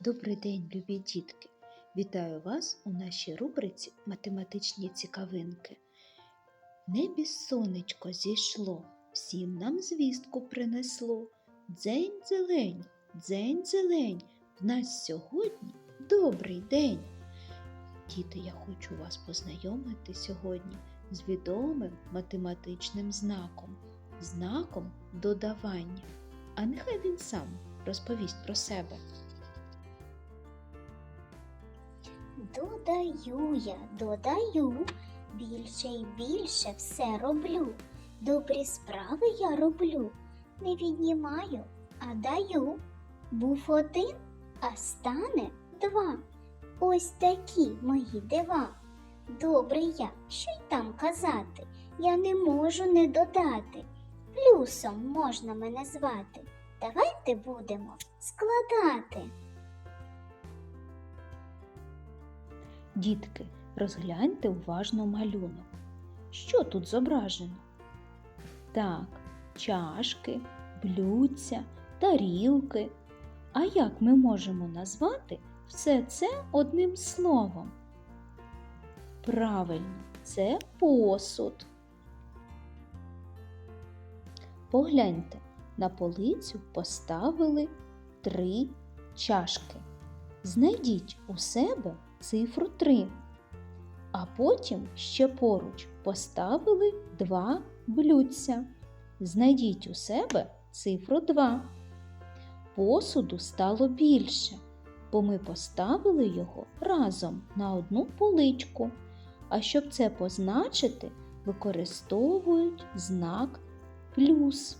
Добрий день, любі дітки! Вітаю вас у нашій рубриці Математичні цікавинки. Небі сонечко зійшло, всім нам звістку принесло. Дзень зелень, дзень зелень, в нас сьогодні добрий день. Діти, я хочу вас познайомити сьогодні з відомим математичним знаком, знаком додавання. А нехай він сам розповість про себе. Додаю я, додаю, більше й більше все роблю. Добрі справи я роблю, не віднімаю, а даю. Був один, а стане два. Ось такі мої дива. Добрий я, що й там казати, я не можу не додати. Плюсом можна мене звати. Давайте будемо складати. Дітки, розгляньте уважно малюнок. Що тут зображено? Так, чашки, блюдця, тарілки. А як ми можемо назвати все це одним словом? Правильно, це посуд. Погляньте, на полицю поставили три чашки. Знайдіть у себе цифру 3. А потім ще поруч поставили два блюдця. Знайдіть у себе цифру 2. Посуду стало більше, бо ми поставили його разом на одну поличку. А щоб це позначити, використовують знак плюс.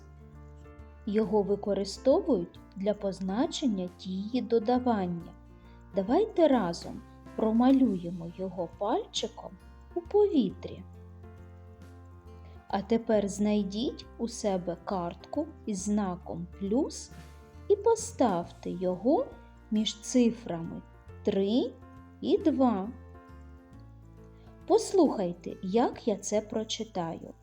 Його використовують для позначення дії додавання. Давайте разом промалюємо його пальчиком у повітрі. А тепер знайдіть у себе картку із знаком плюс і поставте його між цифрами 3 і 2. Послухайте, як я це прочитаю.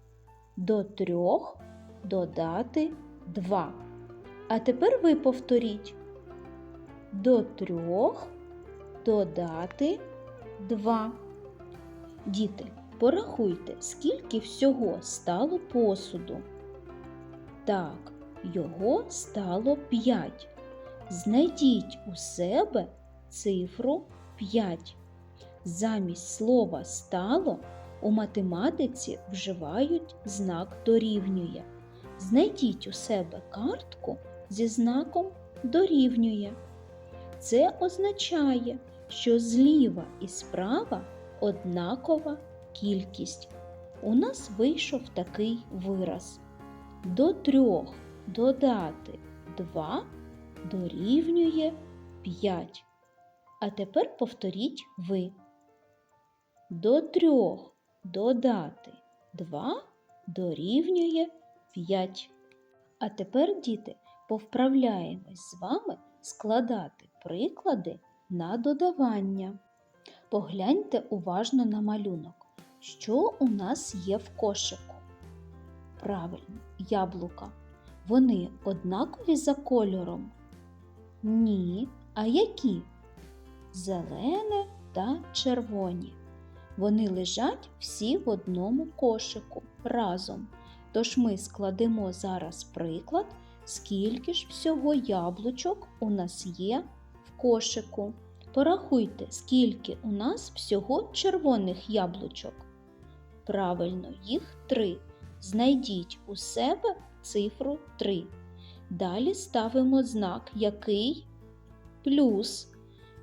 До трьох додати 2. А тепер ви повторіть. До трьох додати 2. Діти, порахуйте, скільки всього стало посуду. Так, його стало 5. Знайдіть у себе цифру 5. Замість слова стало у математиці вживають знак дорівнює. Знайдіть у себе картку зі знаком дорівнює. Це означає, що зліва і справа однакова кількість. У нас вийшов такий вираз. До трьох додати 2 дорівнює 5. А тепер повторіть ви. До трьох додати 2 дорівнює 5. А тепер, діти, повправляємось з вами складати приклади на додавання. Погляньте уважно на малюнок. Що у нас є в кошику? Правильно, яблука. Вони однакові за кольором? Ні. А які? Зелене та червоні. Вони лежать всі в одному кошику разом. Тож ми складемо зараз приклад, скільки ж всього яблучок у нас є кошику. Порахуйте, скільки у нас всього червоних яблучок. Правильно, їх три. Знайдіть у себе цифру 3. Далі ставимо знак який плюс.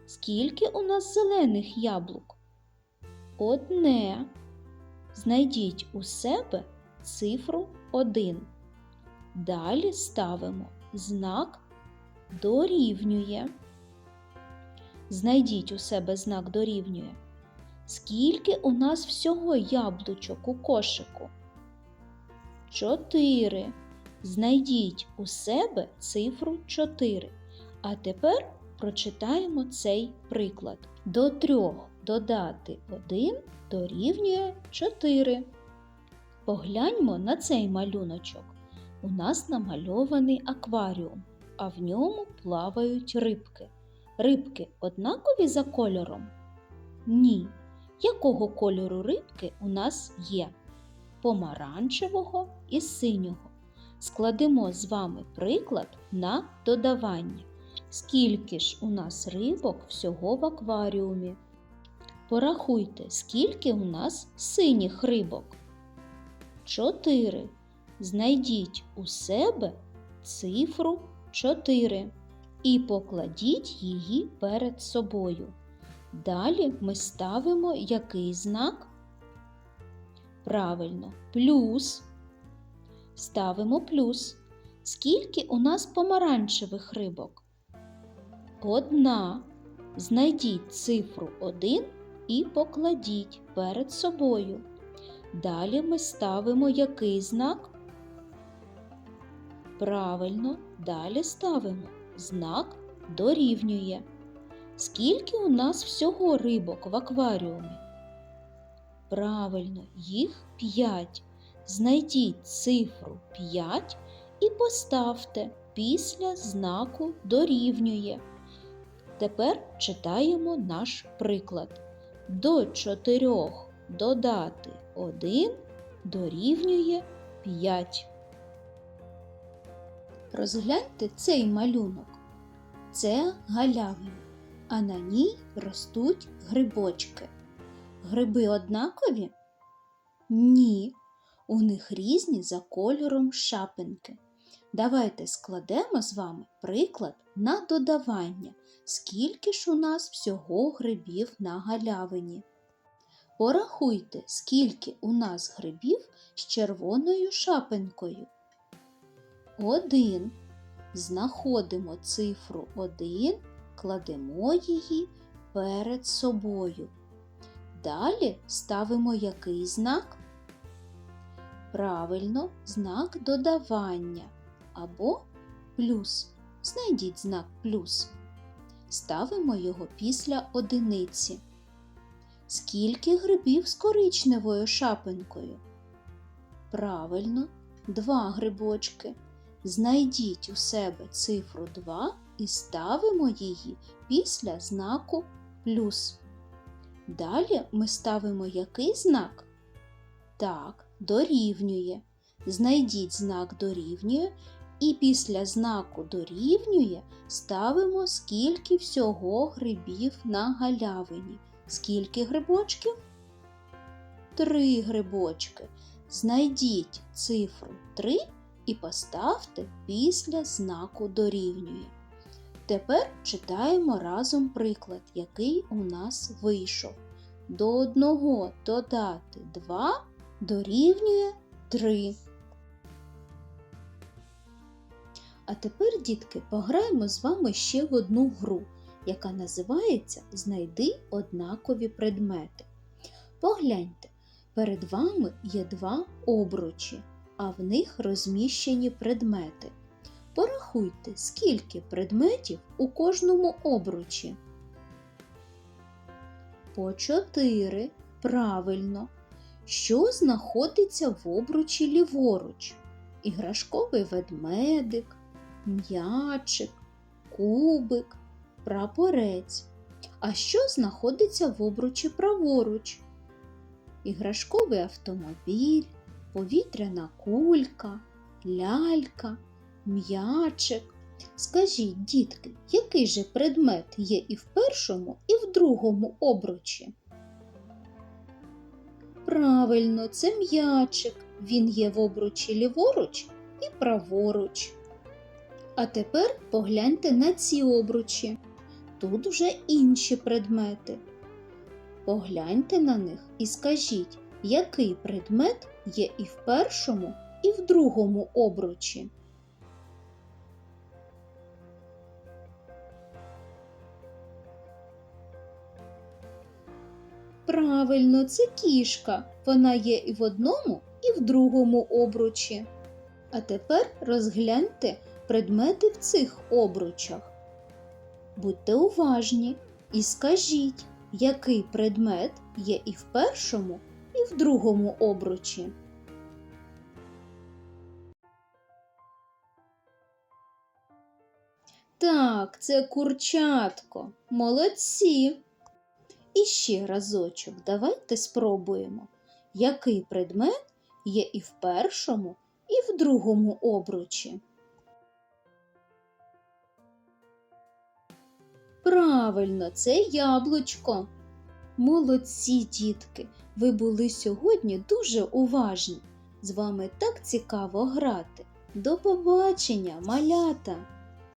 Скільки у нас зелених яблук? Одне. Знайдіть у себе цифру 1. Далі ставимо знак дорівнює. Знайдіть у себе знак дорівнює. Скільки у нас всього яблучок у кошику? Чотири. Знайдіть у себе цифру 4. А тепер прочитаємо цей приклад. До трьох додати 1 дорівнює 4. Погляньмо на цей малюночок. У нас намальований акваріум, а в ньому плавають рибки. Рибки однакові за кольором? Ні. Якого кольору рибки у нас є? Помаранчевого і синього. Складемо з вами приклад на додавання. Скільки ж у нас рибок всього в акваріумі? Порахуйте, скільки у нас синіх рибок. Чотири. Знайдіть у себе цифру 4 і покладіть її перед собою. Далі ми ставимо який знак? Правильно, плюс. Ставимо плюс. Скільки у нас помаранчевих рибок? Одна. Знайдіть цифру 1 і покладіть перед собою. Далі ми ставимо який знак? Правильно, далі ставимо знак дорівнює. Скільки у нас всього рибок в акваріумі? Правильно, їх 5. Знайдіть цифру 5 і поставте після знаку дорівнює. Тепер читаємо наш приклад. До 4 додати 1 дорівнює 5. Розгляньте цей малюнок. Це галявина, а на ній ростуть грибочки. Гриби однакові? Ні. У них різні за кольором шапинки. Давайте складемо з вами приклад на додавання. Скільки ж у нас всього грибів на галявині? Порахуйте, скільки у нас грибів з червоною шапинкою. Один. Знаходимо цифру 1, кладемо її перед собою. Далі ставимо який знак? Правильно, знак додавання або плюс. Знайдіть знак плюс. Ставимо його після одиниці. Скільки грибів з коричневою шапинкою? Правильно, два грибочки. Знайдіть у себе цифру 2 і ставимо її після знаку плюс. Далі ми ставимо який знак? Так, дорівнює. Знайдіть знак дорівнює і після знаку дорівнює ставимо скільки всього грибів на галявині. Скільки грибочків? Три грибочки. Знайдіть цифру 3 і поставте після знаку дорівнює. Тепер читаємо разом приклад, який у нас вийшов. До одного додати 2 дорівнює 3. А тепер, дітки, пограємо з вами ще в одну гру, яка називається Знайди однакові предмети. Погляньте, перед вами є два обручі, а в них розміщені предмети. Порахуйте, скільки предметів у кожному обручі. По чотири. Правильно. Що знаходиться в обручі ліворуч? Іграшковий ведмедик, м'ячик, кубик, прапорець. А що знаходиться в обручі праворуч? Іграшковий автомобіль, повітряна кулька, лялька, м'ячик. Скажіть, дітки, який же предмет є і в першому, і в другому обручі? Правильно, це м'ячик. Він є в обручі ліворуч і праворуч. А тепер погляньте на ці обручі. Тут вже інші предмети. Погляньте на них і скажіть, який предмет є і в першому, і в другому обручі. Правильно, це кішка. Вона є і в одному, і в другому обручі. А тепер розгляньте предмети в цих обручах. Будьте уважні і скажіть, який предмет є і в першому, в другому обручі. Так, це курчатко. Молодці. І ще разочок давайте спробуємо, який предмет є і в першому, і в другому обручі. Правильно, це яблучко. Молодці, дітки, ви були сьогодні дуже уважні. З вами так цікаво грати. До побачення, малята!